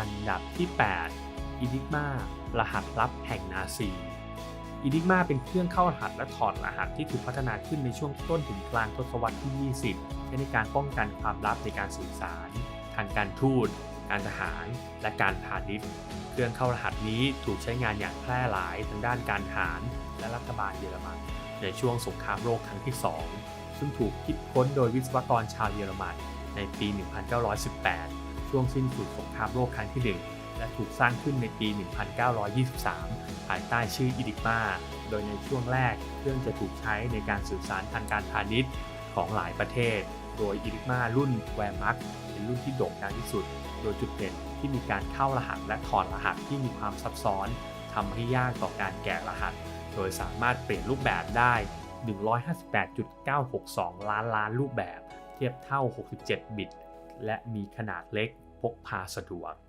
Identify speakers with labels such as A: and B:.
A: อันดับที่ 8 Enigma รหัสลับแห่งนาซี Enigma เป็นเครื่องเข้ารหัสและถอดรหัสที่ถูกพัฒนาขึ้นในช่วงต้นถึงกลางทศวรรษที่ 20 ใช้ในการป้องกันความลับในการสื่อสาร ทางการทูต การทหาร และการพาณิชย์ เครื่องเข้ารหัสนี้ถูกใช้งานอย่างแพร่หลายทางด้านการทหาร และรัฐบาลเยอรมัน ในช่วงสงครามโลกครั้งที่ 2 ซึ่งถูกคิดค้นโดยวิศวกรชาวเยอรมันในปี 1918 ช่วงสิ้นสุดสงครามโลกครั้งที่1และถูกสร้างขึ้นในปี 1923 ภายใต้ชื่ออิดิกมาโดยในช่วงแรกเครื่องจะถูกใช้ในการสื่อสารทางการพาณิชย์ของหลายประเทศ โดยอิดิกมารุ่นแวร์มักเป็นรุ่นที่โด่งดังที่สุด โดยจุดเด่นที่มีการเข้ารหัสและถอดรหัสที่มีความซับซ้อนทำให้ยากต่อการแกะรหัส โดยสามารถเปลี่ยนรูปแบบได้ 158.962 ล้านล้านรูปแบบ เทียบเท่า 67 บิต และมีขนาดเล็ก พกพาสะดวก